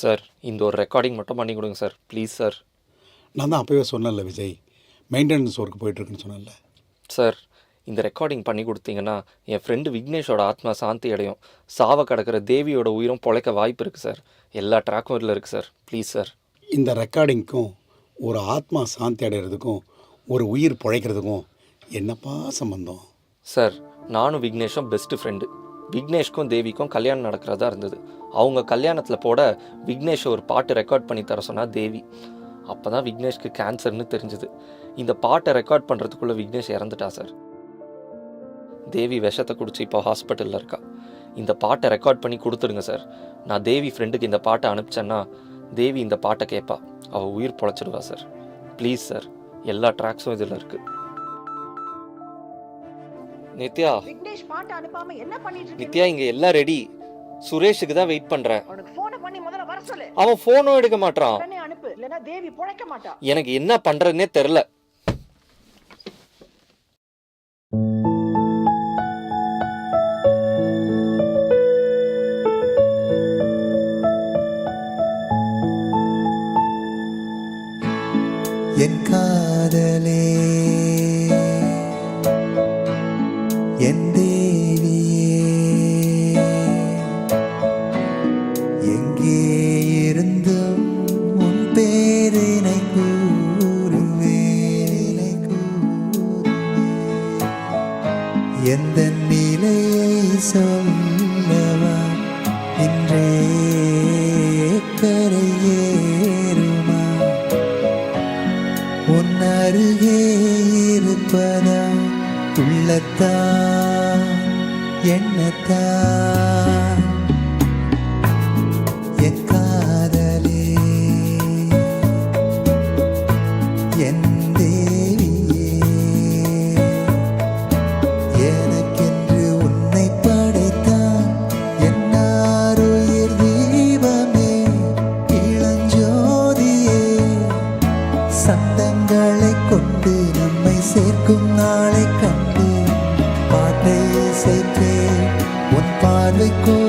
Sir இந்த ஒரு recording மட்டும் பண்ணி கொடுங்க சார். ப்ளீஸ் சார் நான் தான் அப்போவே சொன்னேன்ல விஜய். மெயின்டெனன்ஸ் ஒர்க் போயிட்டுருக்குன்னு சொன்னேன்ல. சார் இந்த ரெக்கார்டிங் பண்ணி கொடுத்தீங்கன்னா என் ஃப்ரெண்டு விக்னேஷோட ஆத்மா சாந்தி அடையும். சாவ கிடக்கிற தேவியோட உயிரும் பொழைக்க வாய்ப்பு இருக்குது சார் எல்லா ட்ராக்கும் இதில் இருக்குது சார் ப்ளீஸ் சார் இந்த ரெக்கார்டிங்க்கும் ஒரு ஆத்மா சாந்தி அடைகிறதுக்கும் ஒரு உயிர் பிழைக்கிறதுக்கும் என்னப்பா சம்பந்தம்? சார் நானும் விக்னேஷும் பெஸ்ட் ஃப்ரெண்டு விக்னேஷ்க்கும் தேவிக்கும் கல்யாணம் நடக்கிறதா இருந்தது. அவங்க கல்யாணத்தில் போட விக்னேஷ் ஒரு பாட்டு ரெக்கார்ட் பண்ணி தர சொன்னால் தேவி. அப்போ தான் விக்னேஷ்க்கு கேன்சர்னு தெரிஞ்சுது. இந்த பாட்டை ரெக்கார்ட் பண்ணுறதுக்குள்ளே விக்னேஷ் இறந்துட்டா சார். தேவி விஷத்தை குடிச்சு இப்போ ஹாஸ்பிட்டலில் இருக்கா. இந்த பாட்டை ரெக்கார்ட் பண்ணி கொடுத்துடுங்க சார். நான் தேவி ஃப்ரெண்டுக்கு இந்த பாட்டை அனுப்பிச்சேன்னா தேவி இந்த பாட்டை கேட்பா அவள் உயிர் பொழைச்சிடுவா சார். Please sir. எல்லா ட்ராக்ஸும் இதில் இருக்குது நித்யா. விக்னேஷ் பாட்டு அனுப்பாம என்ன பண்ணிட்டு இருக்கீங்க? நித்யா இங்க எல்லாம் ரெடி சுரேஷுக்கு தான் வெயிட் பண்றேன். அவனுக்கு போனை பண்ணி முதல்ல வர சொல்லு. அவன் போனும் எடுக்க மாட்றான். உடனே அனுப்பு. இல்லனா தேவி பொழைக்க மாட்டா. எனக்கு என்ன பண்றதுனே தெரில என் காதலே. எந்த நிலையை சொல்லவா இன்றே கரையேறுமா? உன் அருகே இருப்பதா? உள்ளத்தா? எண்ணத்தா சந்தங்களை நம்மை சேர்க்கும் நாளை கண்டு பாட்டை சேர்த்தேன் உன் பார்வைக்கும்